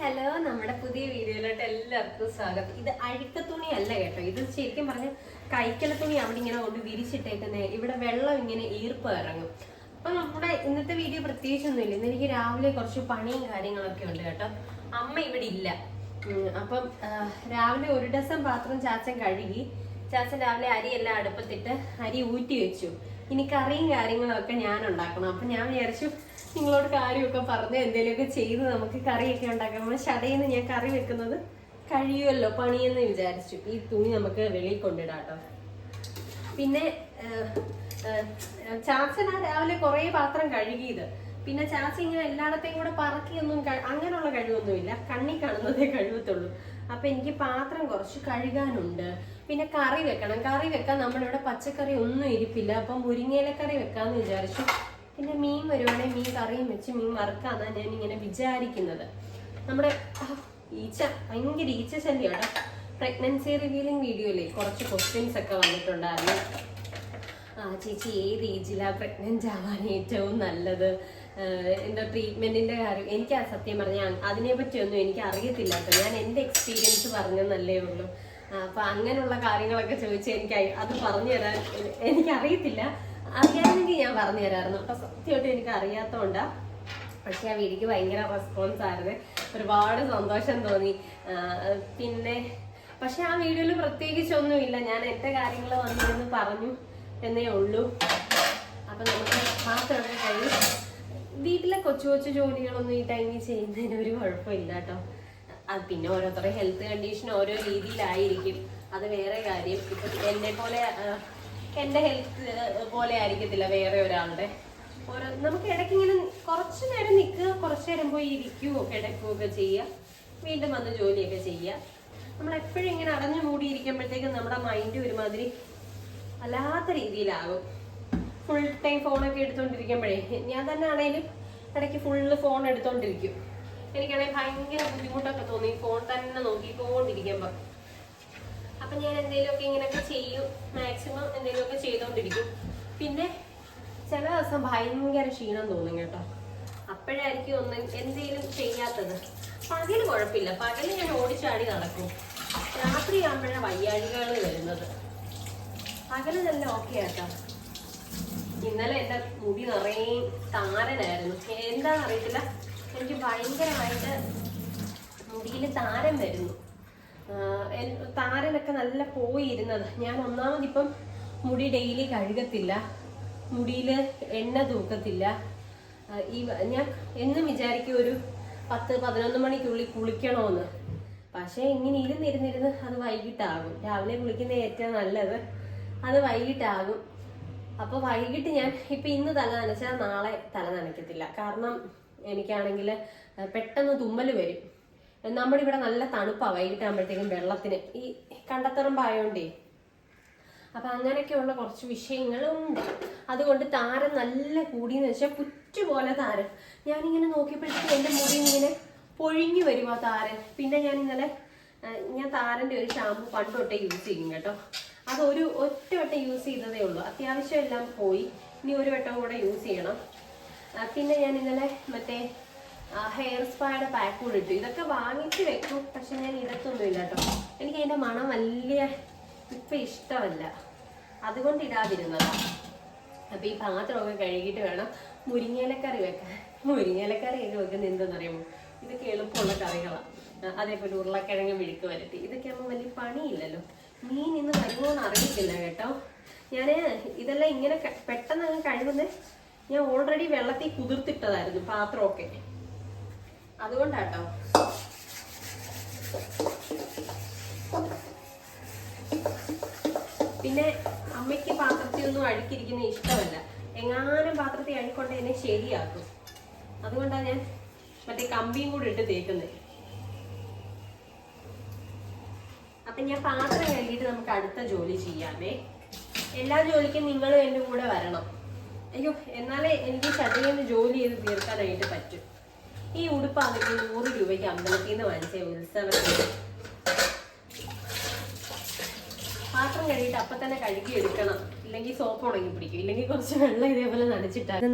Hello നമ്മുടെ പുതിയ വീഡിയോയിലോട്ട് എല്ലാവർക്കും സ്വാഗതം. ഇത് അഴുക്ക തുണി അല്ല കേട്ടോ. ഇത് ശരിക്കും പറഞ്ഞ കൈക്കല തുണി അവിടെ ഇങ്ങനെ കൊണ്ട് വിരിച്ചിട്ടേക്കുന്നേ. ഇവിടെ വെള്ളം ഇങ്ങനെ ഈർപ്പ് ഇറങ്ങും. അപ്പൊ നമ്മുടെ ഇന്നത്തെ വീഡിയോ പ്രത്യേകിച്ചൊന്നുമില്ല. ഇന്ന് എനിക്ക് രാവിലെ കുറച്ച് പണിയും കാര്യങ്ങളൊക്കെ ഉണ്ട് കേട്ടോ. അമ്മ ഇവിടെ ഇല്ല. അപ്പം രാവിലെ ഒരു ഡസൻ പാത്രം ചാച്ചൻ കഴുകി. ചാച്ചൻ രാവിലെ അരിയെല്ലാം അടുപ്പത്തിട്ട് അരി ഊറ്റി വെച്ചു. ഇനി കറിയും കാര്യങ്ങളും ഒക്കെ ഞാൻ ഉണ്ടാക്കണം. അപ്പൊ ഞാൻ വിചാരിച്ചു നിങ്ങളോട് കാര്യമൊക്കെ പറഞ്ഞ് എന്തെങ്കിലുമൊക്കെ ചെയ്ത് നമുക്ക് കറിയൊക്കെ ഉണ്ടാക്കാം. നമ്മൾ ഷടയിന്ന് ഞാൻ കറി വെക്കുന്നത് കഴിയുമല്ലോ പണിയെന്ന് വിചാരിച്ചു. ഈ തുണി നമുക്ക് വെളിയിൽ കൊണ്ടിടാട്ടോ പിന്നെ ചാച്ചൻ ആ രാവിലെ കുറേ പാത്രം കഴുകിയത്. പിന്നെ ചാച്ചി ഇങ്ങനെ എല്ലായിടത്തെയും കൂടെ പറക്കിയൊന്നും അങ്ങനെയുള്ള കഴിവൊന്നുമില്ല. കണ്ണി കാണുന്നതേ കഴിവത്തുള്ളൂ. അപ്പൊ എനിക്ക് പാത്രം കുറച്ച് കഴുകാനുണ്ട്. പിന്നെ കറി വെക്കണം. കറി വെക്കാൻ നമ്മളിവിടെ പച്ചക്കറി ഒന്നും ഇരിപ്പില്ല. അപ്പൊ മുരിങ്ങയില കറി വെക്കാന്ന് വിചാരിച്ചു. പിന്നെ മീൻ വരുവാണെങ്കിൽ മീൻ കറിയും വെച്ച് മീൻ വറുക്കാന്നാ ഞാൻ ഇങ്ങനെ വിചാരിക്കുന്നത്. നമ്മുടെ ഈച്ച ഭയങ്കര ഈച്ച ശല്യമാണ് പ്രഗ്നൻസി റിവീലിംഗ് വീഡിയോയിലേ കുറച്ച് ക്വസ്റ്റ്യൻസ് ഒക്കെ വന്നിട്ടുണ്ടായിരുന്നു. ആ ചേച്ചി ഏത് ഏജിലാ പ്രഗ്നന്റ് ആവാൻ ഏറ്റവും നല്ലത്? എന്താ ട്രീറ്റ്മെന്റിന്റെ കാര്യം. എനിക്ക് ആ സത്യം പറഞ്ഞാൽ അതിനെ പറ്റിയൊന്നും എനിക്ക് അറിയത്തില്ല ഞാൻ എന്റെ എക്സ്പീരിയൻസ് പറഞ്ഞെന്നല്ലേ ഉള്ളൂ. അപ്പൊ അങ്ങനെയുള്ള കാര്യങ്ങളൊക്കെ ചോദിച്ചാൽ എനിക്ക് അത് പറഞ്ഞു തരാൻ എനിക്ക് അറിയത്തില്ല അറിയാമെങ്കിൽ ഞാൻ പറഞ്ഞു തരാമായിരുന്നു. അപ്പൊ സത്യമായിട്ട് എനിക്ക് അറിയാത്തോണ്ടാ. പക്ഷെ ആ വീഡിയോക്ക് ഭയങ്കര റെസ്പോൺസ് ആയിരുന്നു. ഒരുപാട് സന്തോഷം തോന്നി. പിന്നെ പക്ഷെ ആ വീഡിയോയിൽ പ്രത്യേകിച്ചൊന്നുമില്ല. ഞാൻ എന്റെ കാര്യങ്ങൾ വന്നിരുന്ന് പറഞ്ഞു എന്നേ ഉള്ളൂ. അപ്പൊ നമുക്ക് പാത്രമൊക്കെ കഴിഞ്ഞ് വീട്ടിലെ കൊച്ചു കൊച്ചു ജോലികളൊന്നും ഈ ടൈമിൽ ചെയ്യുന്നതിന് ഒരു കുഴപ്പമില്ല കേട്ടോ. അത് പിന്നെ ഓരോരുത്തരുടെ ഹെൽത്ത് കണ്ടീഷൻ ഓരോ രീതിയിലായിരിക്കും. അത് വേറെ കാര്യം. ഇപ്പൊ എന്നെ പോലെ എന്റെ ഹെൽത്ത് പോലെ ആയിരിക്കത്തില്ല വേറെ ഒരാളുടെ. ഓരോ നമുക്ക് ഇടയ്ക്ക് ഇങ്ങനെ കുറച്ച് നേരം നിൽക്കുക കുറച്ച് നേരം പോയി ഇരിക്കുകയോ കിടക്കുകയോ ഒക്കെ ചെയ്യുക. വീണ്ടും വന്ന് ജോലിയൊക്കെ ചെയ്യുക. നമ്മൾ എപ്പോഴും ഇങ്ങനെ അടഞ്ഞു മൂടിയിരിക്കുമ്പോഴത്തേക്കും നമ്മുടെ മൈൻഡ് ഒരുമാതിരി അല്ലാത്ത രീതിയിലാകും. ഫുൾ ടൈം ഫോണൊക്കെ എടുത്തോണ്ടിരിക്കുമ്പോഴേ ഞാൻ തന്നെ ആണെങ്കിലും ഇടയ്ക്ക് ഫുള്ള് ഫോൺ എടുത്തോണ്ടിരിക്കും. എനിക്കാണെങ്കിൽ ഭയങ്കര ബുദ്ധിമുട്ടൊക്കെ തോന്നി. ഫോൺ തന്നെ നോക്കിക്കൊണ്ടിരിക്കുമ്പോൾ അപ്പൊ ഞാൻ എന്തെങ്കിലുമൊക്കെ ഇങ്ങനെയൊക്കെ ചെയ്യും. മാക്സിമം എന്തെങ്കിലുമൊക്കെ ചെയ്തുകൊണ്ടിരിക്കും പിന്നെ ചില ദിവസം ഭയങ്കര ക്ഷീണം തോന്നും കേട്ടോ. അപ്പോഴായിരിക്കും ഒന്ന് എന്തെങ്കിലും ചെയ്യാത്തത്. പകൽ കുഴപ്പമില്ല. പകൽ ഞാൻ ഓടിച്ചാടി നടക്കും. രാത്രിയാകുമ്പോഴാണ് വയ്യാഴികകൾ വരുന്നത്. പകൽ നല്ല ഓക്കെ ആട്ടോ. ഇന്നലെ എന്റെ മുടി നിറയെ താരനായിരുന്നു. എന്താണെന്ന് അറിയത്തില്ല എനിക്ക് ഭയങ്കരമായിട്ട് മുടിയിൽ താരൻ വരുന്നു. താരനൊക്കെ നല്ല പോയിരുന്നത്. ഞാൻ ഒന്നാമത് ഇപ്പം മുടി ഡെയിലി കഴുകത്തില്ല. മുടിയിൽ എണ്ണ തൂക്കത്തില്ല. ഈ ഞാൻ എന്നും വിചാരിക്കും ഒരു പത്ത് പതിനൊന്ന് മണിക്കുള്ളിൽ കുളിക്കണമെന്ന്. പക്ഷേ ഇങ്ങനെ ഇരുന്നിരുന്നിരുന്ന് അത് വൈകിട്ടാകും. രാവിലെ കുളിക്കുന്ന ഏറ്റവും നല്ലത് അത് വൈകിട്ടാകും. അപ്പോൾ വൈകിട്ട് ഞാൻ ഇപ്പം ഇന്ന് തല നനച്ചാൽ നാളെ തല നനയ്ക്കത്തില്ല. കാരണം എനിക്കാണെങ്കിൽ പെട്ടെന്ന് തുമ്മൽ വരും. നമ്മുടെ ഇവിടെ നല്ല തണുപ്പാണ് വൈകിട്ടാകുമ്പോഴത്തേക്കും വെള്ളത്തിന്. ഈ കണ്ടത്തറമ്പായോണ്ടേ. അപ്പൊ അങ്ങനെയൊക്കെയുള്ള കുറച്ച് വിഷയങ്ങളുണ്ട്. അതുകൊണ്ട് താരം നല്ല കൂടിയെന്ന് വെച്ചാൽ പുറ്റു പോലെ താരം. ഞാനിങ്ങനെ നോക്കിയപ്പോഴത്തേക്കും എന്റെ മുടി ഇങ്ങനെ പൊഴിഞ്ഞു വരുവാ താരൻ പിന്നെ ഞാൻ ഇന്നലെ ഞാൻ താരന്റെ ഒരു ഷാമ്പു പണ്ട് തൊട്ടേ യൂസ് ചെയ്യും കേട്ടോ. അത് ഒരു ഒറ്റ വട്ടം യൂസ് ചെയ്തതേ ഉള്ളൂ. അത്യാവശ്യം എല്ലാം പോയി. ഇനി ഒരു വട്ടം കൂടെ യൂസ് ചെയ്യണം. പിന്നെ ഞാൻ ഇന്നലെ മറ്റേ ഹെയർ സ്പായുടെ പാക്ക് കൂടെ ഇട്ടു. ഇതൊക്കെ വാങ്ങിച്ച് വെക്കും പക്ഷെ ഞാൻ ഇടത്തൊന്നുമില്ല കേട്ടോ. എനിക്ക് അതിന്റെ മണം വലിയ ഇപ്പൊ ഇഷ്ടമല്ല. അതുകൊണ്ട് ഇടാതിരുന്നതാ. അപ്പൊ ഈ പാത്രമൊക്കെ കഴുകിയിട്ട് വേണം മുരിങ്ങയിലക്കറി വെക്കാൻ. മുരിങ്ങയിലക്കറിയൊക്കെ വെക്കുന്നത് എന്തെന്നറിയാമോ? ഇതൊക്കെ എളുപ്പമുള്ള കറികളാണ് അതേപോലെ ഉരുളക്കിഴങ്ങ് മെഴുക്ക് വരട്ടി. ഇതൊക്കെ ആകുമ്പോൾ വലിയ പണിയില്ലല്ലോ. മീൻ ഇന്ന് വരുമോ എന്ന് അറിയത്തില്ല കേട്ടോ. ഞാൻ ഇതെല്ലാം ഇങ്ങനെ പെട്ടെന്ന് അങ്ങ് കഴിവുന്നത് ഞാൻ ഓൾറെഡി വെള്ളത്തിൽ കുതിർത്തിട്ടതായിരുന്നു പാത്രമൊക്കെ. അതുകൊണ്ടാട്ടോ. പിന്നെ അമ്മയ്ക്ക് പാത്രത്തിൽ ഒന്നും അഴുക്കിരിക്കുന്ന ഇഷ്ടമല്ല. എങ്ങാനും പാത്രത്തിൽ അഴുക്കൊണ്ട് എന്നെ ശരിയാക്കും. അതുകൊണ്ടാണ് ഞാൻ മറ്റേ കമ്പിയും കൂടി ഇട്ട് തേക്കുന്നത് അപ്പൊ ഞാൻ പാത്രം കഴുകിയിട്ട് നമുക്ക് അടുത്ത ജോലി ചെയ്യാമേ. എല്ലാ ജോലിക്കും നിങ്ങളും എന്റെ കൂടെ വരണം. അയ്യോ എന്നാലേ എനിക്ക് ചതിയെന്ന് ജോലി ചെയ്ത് തീർക്കാനായിട്ട് പറ്റും. ഈ ഉടുപ്പാണെങ്കിൽ നൂറ് രൂപയ്ക്ക് അമ്പലത്തിൽ നിന്ന് വാങ്ങിച്ച ഉത്സവത്തിന്. പാത്രം കഴുകിയിട്ട് അപ്പൊ തന്നെ കഴുകി എടുക്കണം.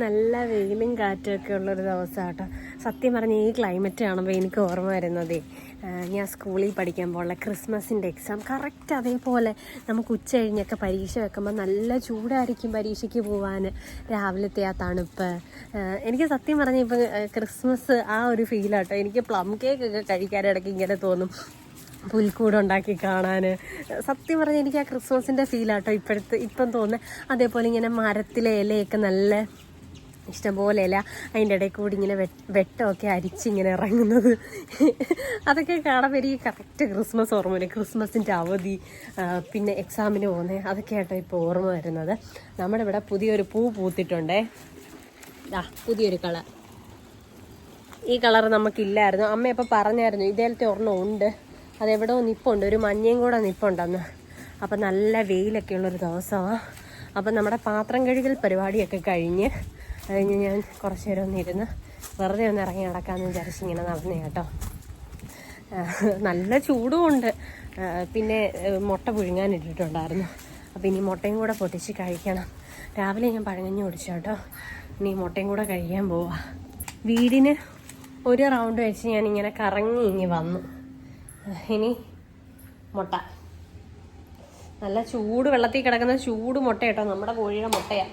നല്ല വെയിലും കാറ്റും ഒക്കെ ഉള്ള ഒരു ദിവസം കേട്ടോ സത്യം പറഞ്ഞ ഈ ക്ലൈമറ്റ് കാണുമ്പോൾ എനിക്ക് ഓർമ്മ വരുന്നതേ. ഞാൻ സ്കൂളിൽ പഠിക്കുമ്പോഴുള്ള ക്രിസ്മസിന്റെ എക്സാം. കറക്റ്റ് അതേപോലെ നമുക്ക് ഉച്ച കഴിഞ്ഞൊക്കെ പരീക്ഷ വെക്കുമ്പോൾ നല്ല ചൂടായിരിക്കും പരീക്ഷയ്ക്ക് പോകാൻ രാവിലത്തെ ആ തണുപ്പ്. എനിക്ക് സത്യം പറഞ്ഞ ഇപ്പം ക്രിസ്മസ് ആ ഒരു ഫീലാട്ടോ എനിക്ക് പ്ലം കേക്ക് ഒക്കെ കഴിക്കാനിടയ്ക്ക് ഇങ്ങനെ തോന്നും. പുൽക്കൂട് ഉണ്ടാക്കി കാണാൻ. സത്യം പറഞ്ഞാൽ എനിക്ക് ആ ക്രിസ്മസിന്റെ ഫീലാട്ടോ ഇപ്പോഴത്തെ ഇപ്പം തോന്നുന്നത്. അതേപോലെ ഇങ്ങനെ മരത്തിലെ ഇലയൊക്കെ നല്ല ഇഷ്ടംപോലെ ഇല അതിന്റെ ഇടയിൽ കൂടി ഇങ്ങനെ വെട്ടമൊക്കെ അരിച്ചിങ്ങനെ ഇറങ്ങുന്നത്. അതൊക്കെ കാണാൻ എനിക്ക് കറക്റ്റ് ക്രിസ്മസ് ഓർമ്മ വരും ക്രിസ്മസിന്റെ അവധി പിന്നെ എക്സാമിന് പോകുന്നത് അതൊക്കെ ഇപ്പോൾ ഓർമ്മ വരുന്നത്. നമ്മുടെ ഇവിടെ പുതിയൊരു പൂ പൂത്തിട്ടുണ്ടേ. ആ പുതിയൊരു കളർ. ഈ കളർ നമുക്കില്ലായിരുന്നു. അമ്മ ഇപ്പം പറഞ്ഞായിരുന്നു ഇതേലത്തെ ഒരെണ്ണം ഉണ്ട്. അതെവിടെയോ നിപ്പുണ്ട്. ഒരു മഞ്ഞയും കൂടെ നിപ്പുണ്ടെന്ന്. അപ്പം നല്ല വെയിലൊക്കെ ഉള്ളൊരു ദിവസമാണ് അപ്പം നമ്മുടെ പാത്രം കഴുകൽ പരിപാടിയൊക്കെ കഴിഞ്ഞ് കഴിഞ്ഞ് ഞാൻ കുറച്ച് നേരം ഒന്ന് ഇരുന്ന് വെറുതെ ഒന്ന് ഇറങ്ങി നടക്കാമെന്ന് വിചാരിച്ച് ഇങ്ങനെ നടന്നേ കേട്ടോ. നല്ല ചൂടുമുണ്ട് പിന്നെ മുട്ട പുഴുങ്ങാൻ ഇട്ടിട്ടുണ്ടായിരുന്നു അപ്പം ഇനി മുട്ടയും കൂടെ പൊട്ടിച്ച് കഴിക്കണം. രാവിലെ ഞാൻ പഴങ്ങഞ്ഞു കുടിച്ചു കേട്ടോ. ഇനി മുട്ടയും കൂടെ കഴിക്കാൻ പോവാ. വീടിന് ഒരു റൗണ്ട് വെച്ച് ഞാൻ ഇങ്ങനെ കറങ്ങി ഇങ്ങി വന്നു. ഇനി മുട്ട. നല്ല ചൂട് വെള്ളത്തിൽ കിടക്കുന്ന ചൂട് മുട്ട കേട്ടോ നമ്മുടെ കോഴിയുടെ മുട്ടയാ.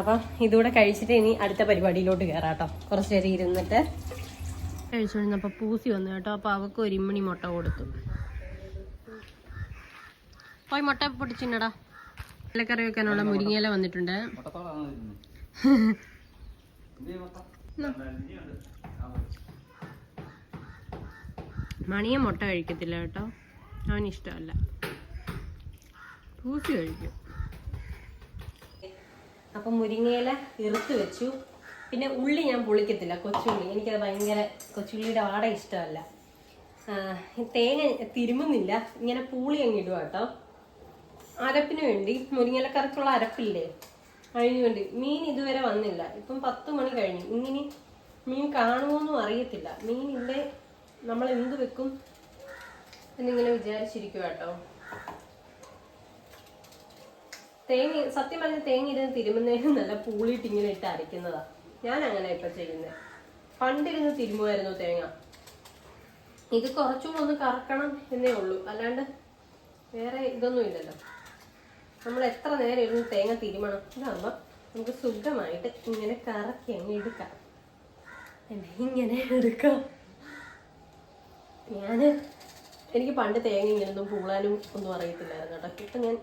അപ്പം ഇതുകൂടെ കഴിച്ചിട്ട് ഇനി അടുത്ത പരിപാടിയിലോട്ട് കയറാം കേട്ടോ കുറച്ച് നേരം ഇരുന്നിട്ട് കഴിച്ചുകൊണ്ടിരുന്നപ്പോൾ പൂസി വന്നു കേട്ടോ. അപ്പോൾ അവൾക്ക് ഒരു ഇമ്മണി മുട്ട കൊടുത്തു. പോയി മുട്ട പൊട്ടിച്ചിന്നടാ ഇലക്കറി വെക്കാനുള്ള മുരിങ്ങയില വന്നിട്ടുണ്ട്. മണിയെ മുട്ട കഴിക്കത്തില്ല കേട്ടോ. അവന് ഇഷ്ടമല്ല പൂസി കഴിക്കും. അപ്പം മുരിങ്ങയില ഇറുത്ത് വെച്ചു. പിന്നെ ഉള്ളി ഞാൻ പൊളിക്കത്തില്ല കൊച്ചുള്ളി. എനിക്കത് ഭയങ്കര കൊച്ചുള്ളിയുടെ വാട ഇഷ്ടമല്ല. തേങ്ങ തിരുമുന്നില്ല. ഇങ്ങനെ പൂളി അങ്ങ് ഇടുക കേട്ടോ. അരപ്പിന് വേണ്ടി മുരിങ്ങയില കറക്കുള്ള അരപ്പില്ലേ? അതിന് വേണ്ടി. മീൻ ഇതുവരെ വന്നില്ല. ഇപ്പം പത്ത് മണി കഴിഞ്ഞു. ഇങ്ങനെ മീൻ കാണുമോന്നും അറിയത്തില്ല. മീനില്ലേ? നമ്മൾ എന്ത് വെക്കും എന്നിങ്ങനെ വിചാരിച്ചിരിക്കുക കേട്ടോ. തേങ്ങ സത്യം പറഞ്ഞ തേങ്ങ ഇരുന്ന് തിരുമുന്നതിന് നല്ല പൂളിയിട്ട് ഇങ്ങനെ ഇട്ട് അരയ്ക്കുന്നതാ. ഞാൻ അങ്ങനെ ഇപ്പൊ ചെയ്യുന്നത് പണ്ടിരുന്ന് തിരുമുമായിരുന്നു തേങ്ങ. ഇത് കുറച്ചുകൂടെ ഒന്ന് കറക്കണം എന്നേ ഉള്ളൂ. അല്ലാണ്ട് വേറെ ഇതൊന്നും ഇല്ലല്ലോ. നമ്മൾ എത്ര നേരം ഇരുന്ന് തേങ്ങ തിരുമണം? ഇതാകുമ്പോൾ നമുക്ക് സുഖമായിട്ട് ഇങ്ങനെ കറക്കി അങ്ങ് എടുക്കാം. ഇങ്ങനെ എടുക്കാം. ഞാൻ എനിക്ക് പണ്ട് തേങ്ങ ഇങ്ങനൊന്നും പൂളാനും ഒന്നും അറിയത്തില്ലായിരുന്നു കേട്ടോ. ഇപ്പം ഞാൻ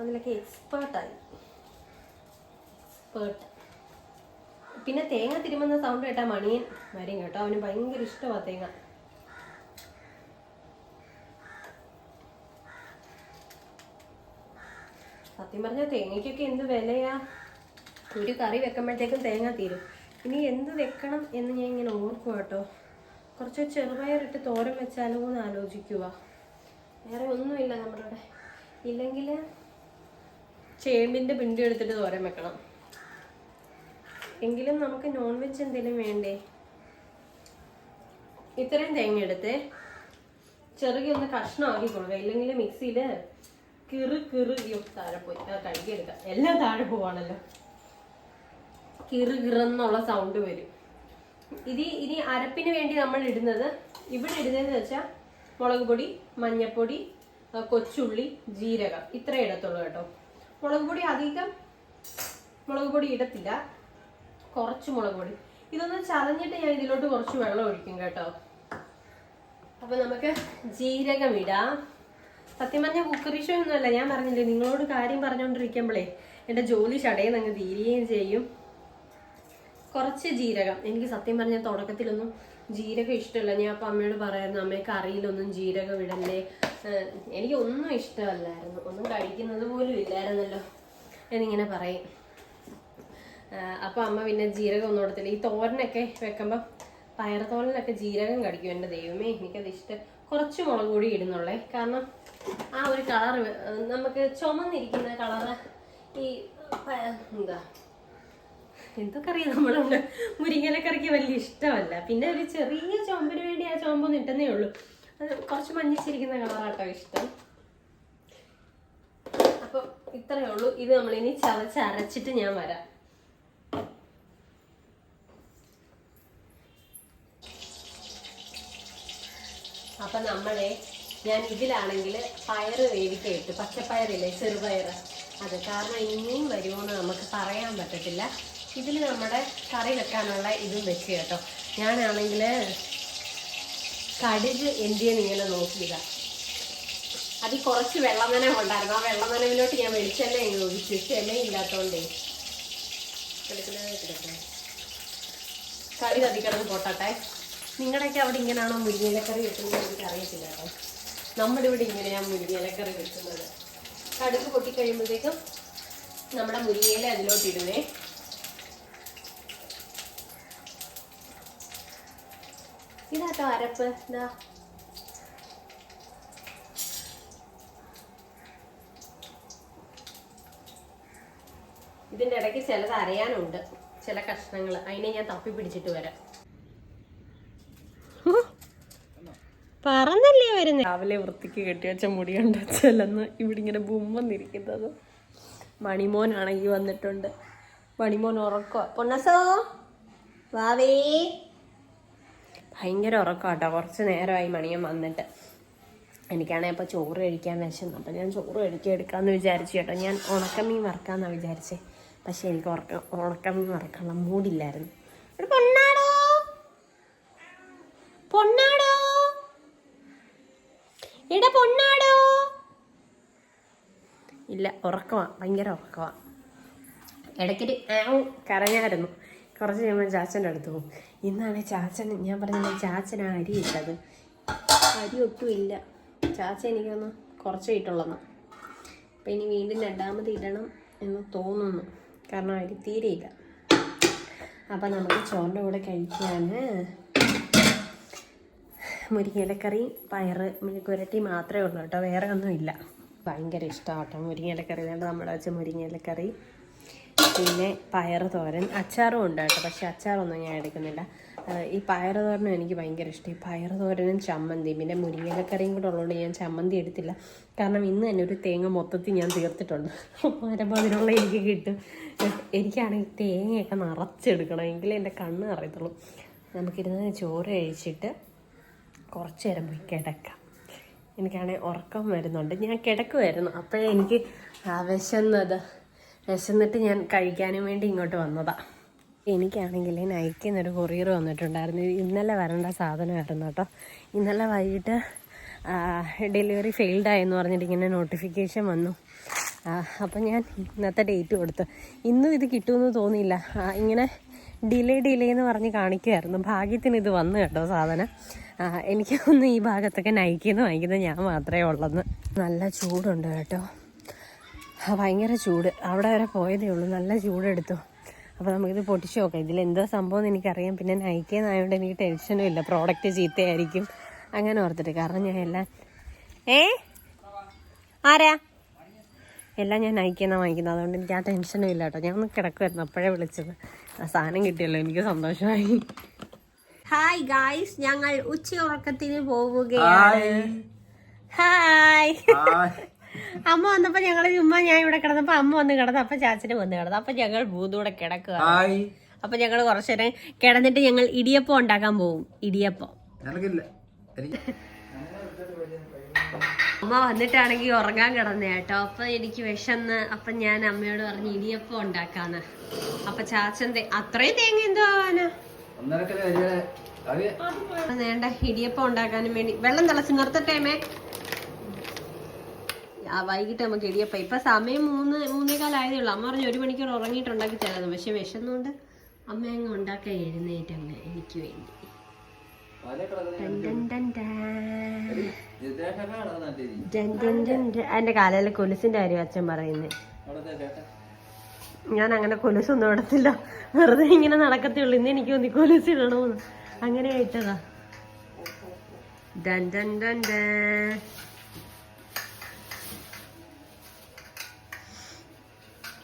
അതിലൊക്കെ എക്സ്പേർട്ടായി. എക്സ്പേർട്ട്. പിന്നെ തേങ്ങ തിരുമുന്ന സൗണ്ട് കേട്ടാ മണിയൻ വരും കേട്ടോ. അവന് ഭയങ്കര ഇഷ്ടമാണ് തേങ്ങ. സത്യം പറഞ്ഞാൽ തേങ്ങയ്ക്കൊക്കെ എന്ത് വിലയാ? ഒരു കറി വെക്കുമ്പോഴത്തേക്കും തേങ്ങ തീരും. ഇനി എന്ത് വെക്കണം എന്ന് ഞാൻ ഇങ്ങനെ ഓർക്കുക കേട്ടോ. കുറച്ച് ചെറുപയറിട്ട് തോരൻ വെച്ചാലോ എന്ന് ആലോചിക്കുക വേറെ ഒന്നുമില്ല നമ്മുടെ ഇവിടെ. ഇല്ലെങ്കിൽ ചേമ്പിന്റെ പിണ്ടി എടുത്തിട്ട് തോരൻ വെക്കണം. എങ്കിലും നമുക്ക് നോൺ വെജ് എന്തെങ്കിലും വേണ്ടേ? ഇത്രയും തേങ്ങ എടുത്ത് ചെറുകി ഒന്ന് കഷ്ണമാക്കി കൊടുക്കുക ഇല്ലെങ്കിൽ മിക്സിയിൽ കിറു കിറുകിയും താഴെ പോയി. കഴുകി കഴുകിയെടുക്കാം എല്ലാം താഴെ പോവാണല്ലോ. കിറു കിറന്നുള്ള സൗണ്ട് വരും. ഇത് ഇനി അരപ്പിന് വേണ്ടി നമ്മൾ ഇടുന്നത് ഇവിടെ ഇടുന്നതെന്ന് വെച്ചാൽ മുളക് പൊടി മഞ്ഞപ്പൊടി കൊച്ചുള്ളി ജീരകം. ഇത്രയേ ഇടത്തുള്ളൂ കേട്ടോ. മുളക് പൊടി അധികം മുളക് പൊടി ഇടത്തില്ല. കുറച്ച് മുളക് പൊടി. ഇതൊന്ന് ചതഞ്ഞിട്ട് ഞാൻ ഇതിലോട്ട് കുറച്ച് വെള്ളം ഒഴിക്കും കേട്ടോ. അപ്പൊ നമുക്ക് ജീരകം ഇടാം. സത്യം പറഞ്ഞ കുക്കറിഷോ ഒന്നുമല്ല ഞാൻ പറഞ്ഞില്ലേ നിങ്ങളോട് കാര്യം പറഞ്ഞുകൊണ്ടിരിക്കുമ്പോഴേ എന്റെ ജോലി ചടയെന്ന് അങ്ങ് തീരുകയും ചെയ്യും. കുറച്ച് ജീരകം. എനിക്ക് സത്യം പറഞ്ഞാൽ തുടക്കത്തിലൊന്നും ജീരകം ഇഷ്ടമല്ല. ഞാൻ അപ്പം അമ്മയോട് പറയായിരുന്നു അമ്മയെ കറിയിലൊന്നും ജീരകം എനിക്കൊന്നും എനിക്ക് ഒന്നും ഇഷ്ടമല്ലായിരുന്നു. ഒന്നും കഴിക്കുന്നത് പോലും ഇല്ലായിരുന്നല്ലോ എന്നിങ്ങനെ പറയും. അപ്പം അമ്മ പിന്നെ ജീരകം ഒന്നും കൊടുത്തില്ല ഈ തോരനൊക്കെ വെക്കുമ്പോൾ പയറുതോരനൊക്കെ ജീരകം കടിക്കും എന്റെ ദൈവമേ എനിക്കത് ഇഷ്ടം. കുറച്ച് മുളക് പൊടി ഇടുന്നുള്ളേ. കാരണം ആ ഒരു കളർ നമുക്ക് ചുമന്നിരിക്കുന്ന കളറ് ഈ എന്താ എന്തൊക്കറിയാം നമ്മൾ മുരിങ്ങലക്കറിക്ക് വലിയ ഇഷ്ടമല്ല. പിന്നെ ഒരു ചെറിയ ചോമ്പിന് വേണ്ടി ആ ചോമ്പ് നിട്ടുന്നേ ഉള്ളൂ. അത് കുറച്ച് മഞ്ഞിച്ചിരിക്കുന്ന കളറാട്ടോ ഇഷ്ടം. അപ്പൊ ഇത്രയേ ഉള്ളൂ. ഇത് നമ്മളിനി ചവച്ച് അരച്ചിട്ട് ഞാൻ വരാം. അപ്പൊ നമ്മളെ ഞാൻ ഇതിലാണെങ്കിൽ പയറ് വേവിക്കയിട്ട് പച്ചപ്പയറില്ലേ ചെറുപയർ അത് കാരണം ഇനിയും വരുമോ എന്ന് നമുക്ക് പറയാൻ പറ്റത്തില്ല. ഇതിൽ നമ്മുടെ കറി വെക്കാനുള്ള ഇതും വെച്ച് കേട്ടോ. ഞാനാണെങ്കിൽ കടുക് എന്തിയെന്ന് ഇങ്ങനെ നോക്കിയതാ. അതിൽ കുറച്ച് വെള്ളനനം ഉണ്ടായിരുന്നു. ആ വെള്ളനനവിലോട്ട് ഞാൻ വെളിച്ചെണ്ണ ഇങ്ങനെ ഒഴിച്ചു ചെമ്മയില്ലാത്തോണ്ടേ കറി കത്തിക്കിടന്ന് പൊട്ടട്ടെ. നിങ്ങളുടെയൊക്കെ അവിടെ ഇങ്ങനെയാണോ മുരിങ്ങയിലക്കറി വെക്കുന്നത് എനിക്ക് അറിയത്തില്ല കേട്ടോ. നമ്മുടെ ഇവിടെ ഇങ്ങനെയാണ് മുരിങ്ങയിലക്കറി വെക്കുന്നത്. കടുക് പൊട്ടിക്കഴിയുമ്പോഴത്തേക്കും നമ്മുടെ അതിലോട്ട് ഇതാട്ടോ അരപ്പ് ഇതാ. ഇതിന്റെ ഇടയ്ക്ക് ചിലത് അറിയാനുണ്ട് ചില കഷ്ണങ്ങൾ. അതിനെ ഞാൻ തപ്പി പിടിച്ചിട്ട് വരാം. പറന്നല്ലേ വരുന്നത് രാവിലെ വൃത്തിക്ക് കെട്ടി വെച്ച മുടി കണ്ട ചെല്ലെന്ന് ഇവിടെ ഇങ്ങനെ ബുമ്മെന്നിരിക്കുന്നത് മണിമോനാണെങ്കിൽ വന്നിട്ടുണ്ട്. മണിമോൻ ഉറക്കോ പൊന്നസോ വാവേ. ഭയങ്കര ഉറക്കമാട്ടോ. കുറച്ച് നേരമായി മണിയും വന്നിട്ട്. എനിക്കാണെങ്കിൽ അപ്പോൾ ചോറ് കഴിക്കാൻ വിശന്നു. അപ്പം ഞാൻ ചോറ് കഴിക്കാൻ എടുക്കാമെന്ന് വിചാരിച്ചു കേട്ടോ. ഞാൻ ഉണക്കമീൻ വറക്കാമെന്നാണ് വിചാരിച്ചേ. പക്ഷേ എനിക്ക് ഉറക്ക ഉണക്കമീൻ വറക്കാനുള്ള മൂടില്ലായിരുന്നു. ഒരു പൊന്നാടോ? പൊന്നാടോ? ഇട പൊന്നാടോ? ഇല്ല ഉറക്കമാണ് ഭയങ്കര ഉറക്കമാണ് ഇടയ്ക്കൊരു കരഞ്ഞായിരുന്നു. കുറച്ച് കഴിയുമ്പോൾ ചാച്ചന്റെ അടുത്ത് പോകും. ഇന്നാണ് ചാച്ചൻ ഞാൻ പറഞ്ഞില്ല ചാച്ചനാ അരി ഇട്ടത്. അരി ഒട്ടും ഇല്ല. ചാച്ച എനിക്കൊന്ന് കുറച്ച് ഇട്ടുള്ളതാണ് അപ്പം ഇനി വീണ്ടും രണ്ടാമത് ഇടണം എന്ന് തോന്നുന്നു. കാരണം അരി തീരെയില്ല അപ്പം നമുക്ക് ചോറിന്റെ കൂടെ കഴിക്കാൻ മുരിങ്ങയിലക്കറി പയറ് മെഴുക്കുരട്ടി മാത്രമേ ഉള്ളൂ കേട്ടോ. വേറെ ഒന്നുമില്ല ഭയങ്കര ഇഷ്ടമാണ് കേട്ടോ മുരിങ്ങയിലക്കറി. വേണ്ട നമ്മുടെ വെച്ച മുരിങ്ങയിലക്കറി. പിന്നെ പയർ തോരൻ അച്ചാറും ഉണ്ട് കേട്ടോ പക്ഷേ അച്ചാറൊന്നും ഞാൻ എടുക്കുന്നില്ല. ഈ പയർ തോരനും എനിക്ക് ഭയങ്കര ഇഷ്ടം. ഈ പയർ തോരനും ചമ്മന്തിയും പിന്നെ മുരിങ്ങലക്കറിയും കൂടെ ഉള്ളതുകൊണ്ട് ഞാൻ ചമ്മന്തി എടുത്തില്ല. കാരണം ഇന്ന് തന്നെ ഒരു തേങ്ങ മൊത്തത്തിൽ ഞാൻ തീർത്തിട്ടുണ്ട്. വരുമ്പോൾ അതിനുള്ള എനിക്ക് കിട്ടും. എനിക്കാണെങ്കിൽ തേങ്ങയൊക്കെ നിറച്ചെടുക്കണം. എങ്കിലേ എന്റെ കണ്ണ് നിറയത്തുള്ളൂ. നമുക്കിരുന്ന് ചോറ് കഴിച്ചിട്ട് കുറച്ച് നേരം പോയി കിടക്കാം. എനിക്കാണെങ്കിൽ ഉറക്കം വരുന്നുണ്ട്. ഞാൻ കിടക്കുമായിരുന്നു അപ്പോഴേ എനിക്ക് ആ വിശന്നത് വിശന്നിട്ട് ഞാൻ കഴിക്കാനും വേണ്ടി ഇങ്ങോട്ട് വന്നതാ. എനിക്കാണെങ്കിൽ നൈക്കിൽ നിന്നൊരു കൊറിയർ വന്നിട്ടുണ്ടായിരുന്നു. ഇന്നലെ വരേണ്ട സാധനമായിരുന്നു കേട്ടോ. ഇന്നലെ വൈകിട്ട് ഡെലിവറി ഫെയിൽഡ് ആയെന്ന് പറഞ്ഞിട്ട് ഇങ്ങനെ നോട്ടിഫിക്കേഷൻ വന്നു. അപ്പം ഞാൻ ഇന്നത്തെ ഡേറ്റ് കൊടുത്തു. ഇന്നും ഇത് കിട്ടുമെന്ന് തോന്നിയില്ല. ഇങ്ങനെ ഡിലേ ഡിലേ എന്ന് പറഞ്ഞ് കാണിക്കുമായിരുന്നു ഭാഗ്യത്തിന് ഇത് വന്നു കേട്ടോ സാധനം. എനിക്ക് തോന്നുന്നു ഈ ഭാഗത്തൊക്കെ നയിക്കുന്നു വാങ്ങിക്കുന്നത് ഞാൻ മാത്രമേ ഉള്ളെന്ന്. നല്ല ചൂടുണ്ട് കേട്ടോ. ഭയങ്കര ചൂട്. അവിടെ വരെ പോയതേ ഉള്ളൂ. നല്ല ചൂടെടുത്തു. അപ്പോൾ നമുക്കിത് പൊട്ടിച്ച് നോക്കാം. ഇതിൽ എന്താ സംഭവം എന്ന് എനിക്കറിയാം. പിന്നെ നയിക്കുന്നതായതുകൊണ്ട് എനിക്ക് ടെൻഷനും ഇല്ല. പ്രോഡക്റ്റ് ചീത്തയായിരിക്കും. അങ്ങനെ ഓർത്തിട്ട്. കാരണം ഞാൻ എല്ലാം ഏ? ആരാ? എല്ലാം ഞാൻ നയിക്കുന്ന വാങ്ങിക്കുന്നത്. അതുകൊണ്ട് എനിക്ക് ആ ടെൻഷനും ഇല്ല കേട്ടോ. ഞാൻ ഒന്ന് കിടക്കുമായിരുന്നു അപ്പോഴേ വിളിച്ചത്. ആ സാധനം കിട്ടിയല്ലോ. എനിക്ക് സന്തോഷമായി. ഹായ് ഗായ്സ് ഞങ്ങൾ ഉച്ച ഉറക്കത്തിന് പോവുകയാണ് ഹായ് അമ്മ വന്നപ്പോ ഞങ്ങൾ ചുമ്മാ ഞാൻ ഇവിടെ കിടന്നപ്പോ അമ്മ വന്ന് കിടന്നു അപ്പൊ ചാച്ചന് വന്ന് കിടന്നു. അപ്പൊ ഞങ്ങൾ മൂന്നൂടെ കിടക്കുക അപ്പൊ ഞങ്ങൾ കുറച്ചു നേരം കിടന്നിട്ട് ഞങ്ങൾ ഇടിയപ്പം ഉണ്ടാക്കാൻ പോകും ഇടിയപ്പം. അമ്മ വന്നിട്ടാണെങ്കിൽ ഉറങ്ങാൻ കിടന്നേ കേട്ടോ. അപ്പൊ എനിക്ക് വിശന്ന് അപ്പൊ ഞാൻ അമ്മയോട് പറഞ്ഞു ഇടിയപ്പം ഉണ്ടാക്കാന്ന്. അപ്പൊ ചാച്ചൻ അത്രയും തേങ്ങ എന്തോ ആവാനാ? നേണ്ട ഇടിയപ്പം ഉണ്ടാക്കാനും വേണ്ടി വെള്ളം തിളച്ച് നിർത്തട്ടേമേ വൈകിട്ട് നമുക്ക് ഇടിയപ്പം ഇപ്പൊ സമയം മൂന്ന് മൂന്നേകാലായതേ ഉള്ളൂ അമ്മ പറഞ്ഞു ഒരു മണിക്കൂർ ഉറങ്ങിയിട്ടുണ്ടാക്കി തരാമെന്ന് പക്ഷെ വിശന്നുകൊണ്ട് അമ്മ അങ്ങ് ഉണ്ടാക്കാൻ എഴുന്നേറ്റങ്ങ് എനിക്ക് വേണ്ടി. അതിന്റെ കാലയിലെ കൊലുസിന്റെ കാര്യം അച്ഛൻ പറയുന്നേ. ഞാൻ അങ്ങനെ കൊലുസൊന്നും ഇടത്തില്ല. വെറുതെ ഇങ്ങനെ നടക്കത്തേ ഉള്ളൂ ഇന്ന് എനിക്ക് തോന്നി കൊലുസ് ഇടണമെന്ന് അങ്ങനെ ഇട്ടതാ ഡൻ ഡൻ ഡൻ ഡാ.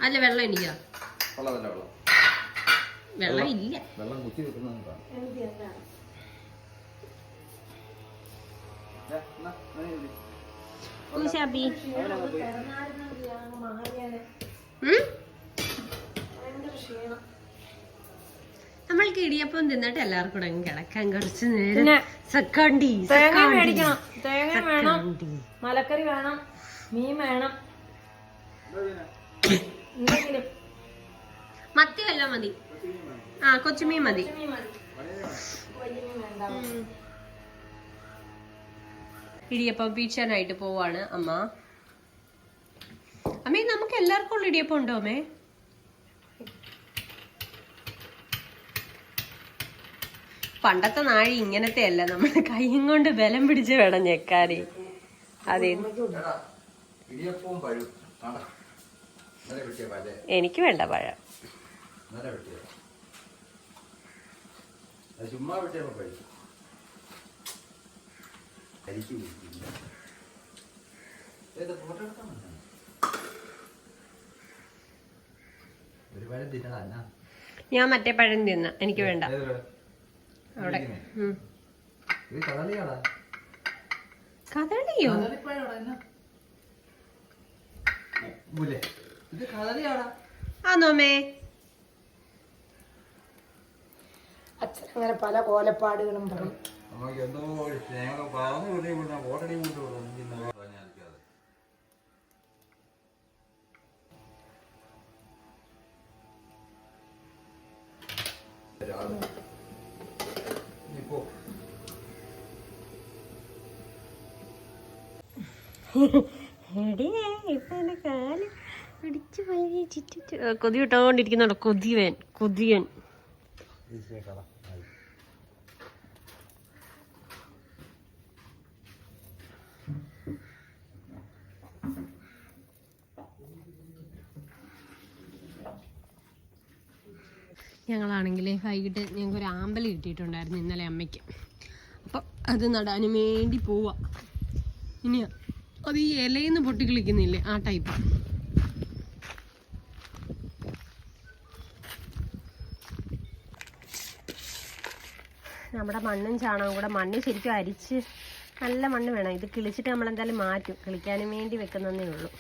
അല്ല വെള്ളം എനിക്കാ വെള്ളമല്ല വെള്ളം വെള്ളം ഇല്ല. വെള്ളം കുത്തി വെക്കുന്നതാണ് ഊശാപ്പി ഉം? നമ്മൾ ഞങ്ങൾക്ക് ഇടിയപ്പം തിന്നിട്ട് എല്ലാവർക്കും കൂടെ കിടക്കാൻ കുറച്ച് നേരം. സക്കണ്ടി തേങ്ങ മേടിക്കണം. തേങ്ങ വേണം. മലക്കറി വേണം. മീൻ വേണം. മത്തി വല്ല മതി. ആ കൊച്ചുമീൻ മതി. ഇടിയപ്പം പീച്ചാനായിട്ട് പോവാണ് അമ്മ. അമ്മേ നമുക്ക് എല്ലാവർക്കും ഉള്ള ഇടിയപ്പം ഉണ്ടോ അമ്മേ? പണ്ടത്തെ നാഴി ഇങ്ങനത്തെ അല്ല. നമ്മൾ കൈയും കൊണ്ട് ബലം പിടിച്ച് വേണം ഞെക്കാന്. അതെ. എനിക്ക് വേണ്ട പഴം. ഇന്നലെ വെട്ടിയത് അത് ചുമ്മാ വെട്ടിയപ്പോ പഴു കരിക്ക് കുടിക്കില്ല ഏത് ഫോട്ടോ എടുക്കാൻ ഞാൻ മറ്റേ പഴം തിന്ന. എനിക്ക് വേണ്ട? അവിടെ. കദളിയോ? കദളിയാടാ. ആന്നോമേ അച്ഛൻ അങ്ങനെ പല കോലപ്പാടുകളും പറയും. നമുക്ക് എന്തോ ഒരു സ്നേഹം. പറഞ്ഞു വിടുകയും വിടാം ഓട്ടടി കൊണ്ട് വിടും പറഞ്ഞാൽ ഇപ്പോ കൊതി വിട്ടാണ്ടിരിക്കുന്നുണ്ടോ കൊതിവൻ. കൊതിയൻ. ഞങ്ങളാണെങ്കിൽ വൈകിട്ട് ഞങ്ങൾക്ക് ഒരു ആമ്പൽ കിട്ടിയിട്ടുണ്ടായിരുന്നു ഇന്നലെ അമ്മയ്ക്ക്. അപ്പം അത് നടാനും വേണ്ടി പോവാ. ഇനിയാ അത് ഈ ഇലയിന്ന് പൊട്ടി കളിക്കുന്നില്ലേ ആ ടൈപ്പ്. നമ്മുടെ മണ്ണും ചാണകവും കൂടെ മണ്ണ് ശരിക്കും അരിച്ച് നല്ല മണ്ണ് വേണം. ഇത് കിളിച്ചിട്ട് നമ്മൾ എന്തായാലും മാറ്റും. കിളിക്കാനും വേണ്ടി വെക്കുന്നതേ ഉള്ളൂ.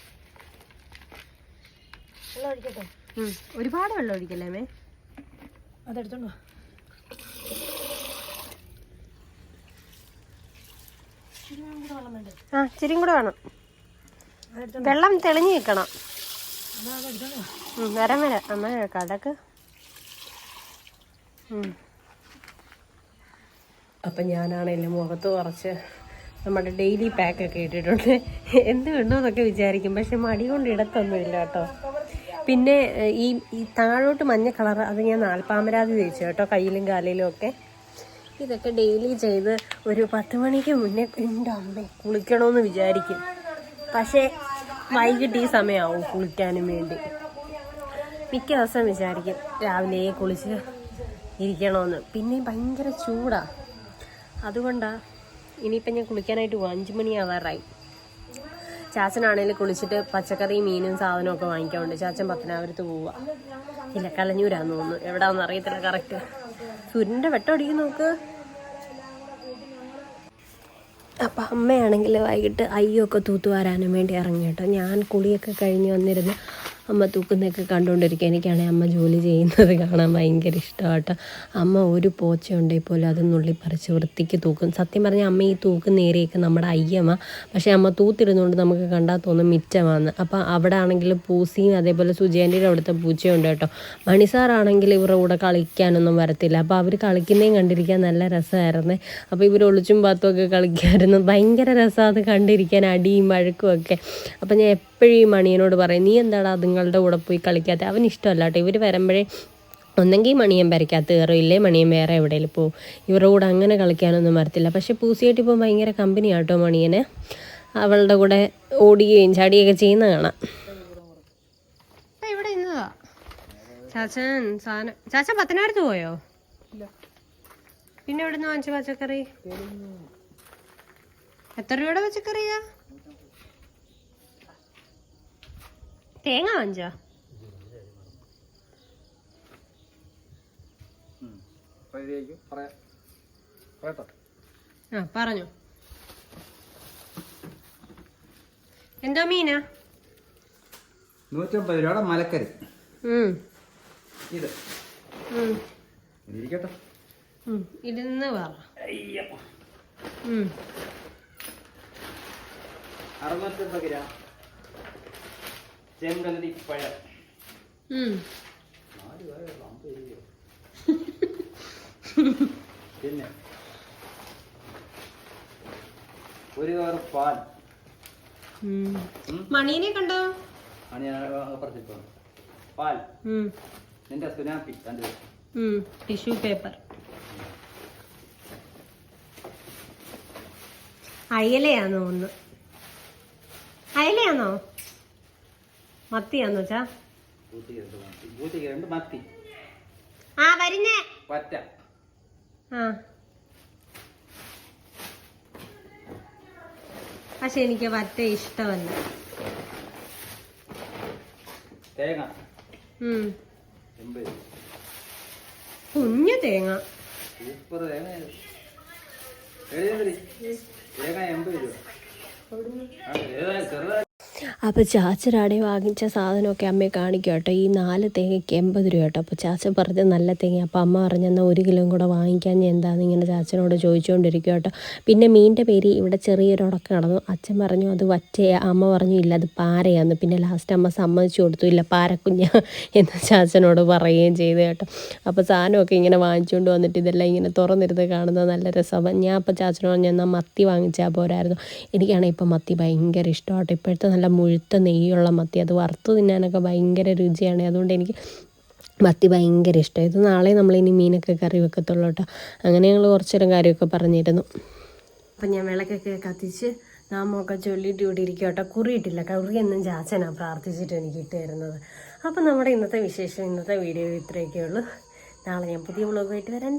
വെള്ളം ഒഴിക്കട്ടെ. ഒരുപാട് വെള്ളം ഒഴിക്കല്ലേ മേ അതെടുത്തോണ്ട് ആ ചിരിയും കൂടെ വേണം. വെള്ളം തെളിഞ്ഞു നിൽക്കണം. വരം വരാം. അമ്മ കടക്ക്. അപ്പം ഞാനാണെങ്കിൽ മുഖത്ത് കുറച്ച് നമ്മുടെ ഡെയിലി പാക്കൊക്കെ ഇട്ടിട്ടുണ്ട്. എന്ത് വേണമെന്നൊക്കെ വിചാരിക്കും. പക്ഷെ മടി കൊണ്ട് ഇടത്തൊന്നുമില്ല കേട്ടോ. പിന്നെ ഈ ഈ താഴോട്ട് മഞ്ഞ കളർ അത് ഞാൻ നാൽപ്പാമരാതി തേച്ചു കേട്ടോ കയ്യിലും കാലിലും ഒക്കെ. ഇതൊക്കെ ഡെയിലി ചെയ്ത് ഒരു പത്ത് മണിക്ക് മുന്നേ എന്റെ അമ്മേ കുളിക്കണമെന്ന് വിചാരിക്കും. പക്ഷേ വൈകിട്ട് ഈ സമയമാവും കുളിക്കാനും വേണ്ടി. മിക്ക ദിവസം വിചാരിക്കും രാവിലെ കുളിച്ച് ഇരിക്കണമെന്ന് പിന്നെ ഭയങ്കര ചൂടാണ് അതുകൊണ്ടാണ് ഇനിയിപ്പം ഞാൻ കുളിക്കാനായിട്ട് അഞ്ച് മണിയാവാറായി ചാച്ചനാണേലും കുളിച്ചിട്ട് പച്ചക്കറി മീനും സാധനവും ഒക്കെ വാങ്ങിക്കാറുണ്ട് ചാച്ചൻ പത്തനാപുരത്ത് പോവുക. ഇല്ല കലഞ്ഞൂരാന്ന് തോന്നുന്നു. എവിടാന്ന് അറിയത്തില്ല കറക്റ്റ് സൂര്യന്റെ വെട്ടം അടിക്കും നോക്ക്. അപ്പം അമ്മയാണെങ്കിൽ വൈകിട്ട് അയ്യൊക്കെ തൂത്തുവാരാനും വേണ്ടി ഇറങ്ങി കേട്ടോ. ഞാൻ കുളിയൊക്കെ കഴിഞ്ഞ് വന്നിരുന്ന്. അമ്മ തൂക്കുന്നതൊക്കെ കണ്ടുകൊണ്ടിരിക്കുക എനിക്കാണെങ്കിൽ അമ്മ ജോലി ചെയ്യുന്നത് കാണാൻ ഭയങ്കര ഇഷ്ടമാട്ടോ. അമ്മ ഒരു പോച്ച ഉണ്ടെങ്കിൽ പോലും അത് നുള്ളി പറിച്ച് വൃത്തിക്ക് തൂക്കും. സത്യം പറഞ്ഞാൽ അമ്മ ഈ തൂക്കുന്ന ഏരിയൊക്കെ നമ്മുടെ അയ്യമ്മ. പക്ഷേ അമ്മ തൂത്തിരുന്നുകൊണ്ട് നമുക്ക് കണ്ടാൽ തോന്നും മിച്ചമാണ് അപ്പോൾ അവിടെ ആണെങ്കിൽ പൂസിയും അതേപോലെ സുജേന്റെ അവിടുത്തെ പൂച്ചയുണ്ട് കേട്ടോ. മണിസാറാണെങ്കിൽ ഇവരുടെ കൂടെ കളിക്കാനൊന്നും വരത്തില്ല. അപ്പോൾ അവർ കളിക്കുന്നതും കണ്ടിരിക്കാൻ നല്ല രസമായിരുന്നേ. അപ്പോൾ ഇവർ ഒളിച്ചും പാത്തും ഒക്കെ കളിക്കുമായിരുന്നു ഭയങ്കര രസമാണ് അത് കണ്ടിരിക്കാൻ അടിയും വഴക്കും ഒക്കെ. അപ്പം ഞാൻ എപ്പോഴും ഈ മണിയനോട് പറയും നീ എന്താടാ അതുങ്ങളുടെ കൂടെ പോയി കളിക്കാത്ത അവന് ഇഷ്ടമല്ല കേട്ടോ ഇവർ വരുമ്പോഴേ ഒന്നെങ്കിൽ മണിയം വരയ്ക്കാത്ത കയറും ഇല്ലേ മണിയം വേറെ എവിടെയെങ്കിലും പോകും ഇവരുടെ കൂടെ അങ്ങനെ കളിക്കാനൊന്നും വരത്തില്ല. പക്ഷേ പൂസിയായിട്ട് ഇപ്പോൾ ഭയങ്കര കമ്പനിയാണ് കേട്ടോ മണിയനെ. അവളുടെ കൂടെ ഓടുകയും ചാടിയൊക്കെ ചെയ്യുന്ന കാണാം. ഇവിടെ ഇന്നതാ? ചാച്ചൻ സാധനം ചാച്ചൻ പത്തനായിരത്ത് പോയോ? പിന്നെ എവിടെ നിന്ന് വാങ്ങിച്ച പച്ചക്കറി? എത്ര രൂപയുടെ പച്ചക്കറിയാ? തേങ്ങ വാങ്ങിച്ചോ ആ പറഞ്ഞു. എന്തോ മീനാ? നൂറ്റമ്പത് രൂപയുടെ മലക്കരി ഇത്. ഇരിക്കട്ടെ ഇരുന്ന് പറ. അറുന്നൂറ്റമ്പത് ഉം. ചെങ്കലരി പഴം? പിന്നെ ഒരു കവർ പാൽ ഉം. ഉം. മണീനെ കണ്ടോ? മണി അപ്പുറത്തിപ്പോ പാൽ. നിന്റെ സുനാപ്പി രണ്ട് ഉം. ടിഷ്യൂ പേപ്പർ അയലയാന്നോ ഒന്ന് അയലയാന്നോ? മത്തിയാന്നോ വെച്ചാ? ആ വരുന്നേ പറ്റ ആ. പക്ഷെ എനിക്ക് വറ്റ ഇഷ്ടമല്ല. കുഞ്ഞു തേങ്ങ. സൂപ്പർ തേങ്ങ. എൺപത് രൂപ ചെറുതായി. അപ്പോൾ ചാച്ചനാടെ വാങ്ങിച്ച സാധനമൊക്കെ അമ്മയെ കാണിക്കും കേട്ടോ. ഈ നാല് തേങ്ങയ്ക്ക് എൺപത് രൂപ കേട്ടോ. അപ്പോൾ ചാച്ച പറഞ്ഞ നല്ല തേങ്ങ അപ്പോൾ അമ്മ പറഞ്ഞെന്നാൽ ഒരു കിലോ കൂടെ വാങ്ങിക്കാൻ ഞാൻ എന്താണെന്ന് ഇങ്ങനെ ചാച്ചനോട് ചോദിച്ചുകൊണ്ടിരിക്കും കേട്ടോ. പിന്നെ മീനിന്റെ പേര് ഇവിടെ ചെറിയൊരു ഉടക്കം നടന്നു. അച്ഛൻ പറഞ്ഞു അത് വറ്റയ. അമ്മ പറഞ്ഞു ഇല്ല അത് പാരയാന്ന്. പിന്നെ ലാസ്റ്റ് അമ്മ സമ്മതിച്ചു കൊടുത്തു. ഇല്ല പാരക്കുഞ്ഞ എന്ന് ചാച്ചനോട് പറയുകയും ചെയ്തു കേട്ടോ. അപ്പോൾ സാധനമൊക്കെ ഇങ്ങനെ വാങ്ങിച്ചുകൊണ്ട് വന്നിട്ട് ഇതെല്ലാം ഇങ്ങനെ തുറന്നിരുന്ന് കാണുന്നത് നല്ല രസമാണ് ഞാൻ അപ്പോൾ ചാച്ചനോട് എന്നാൽ മത്തി വാങ്ങിച്ചാൽ പോരായിരുന്നു. എനിക്കാണെങ്കിൽ ഇപ്പോൾ മത്തി ഭയങ്കര ഇഷ്ടമാട്ടോ. ഇപ്പോഴത്തെ നല്ല മുഴുത്ത നെയ്യുള്ള മത്തി. അത് വറുത്ത് തിന്നാനൊക്കെ ഭയങ്കര രുചിയാണ്. അതുകൊണ്ട് എനിക്ക് മത്തി ഭയങ്കര ഇഷ്ടം. ഇത് നാളെ നമ്മളിനി മീനൊക്കെ കറി വെക്കത്തുള്ളൂ കേട്ടോ. അങ്ങനെ ഞങ്ങൾ കുറച്ചേരം കാര്യമൊക്കെ പറഞ്ഞിരുന്നു. അപ്പം ഞാൻ വിളക്കൊക്കെ കത്തിച്ച് നാമൊക്കെ ചൊല്ലിയിട്ട് ഇവിടെ ഇരിക്കും കേട്ടോ. കുറിയിട്ടില്ല കുറി എന്നും ചാച്ചനാണ് പ്രാർത്ഥിച്ചിട്ട് എനിക്ക് ഇട്ട് അപ്പം നമ്മുടെ ഇന്നത്തെ വിശേഷം ഇന്നത്തെ വീഡിയോ ഇത്രയൊക്കെ ഉള്ളൂ. നാളെ ഞാൻ പുതിയ വ്ളോഗായിട്ട് വരാൻ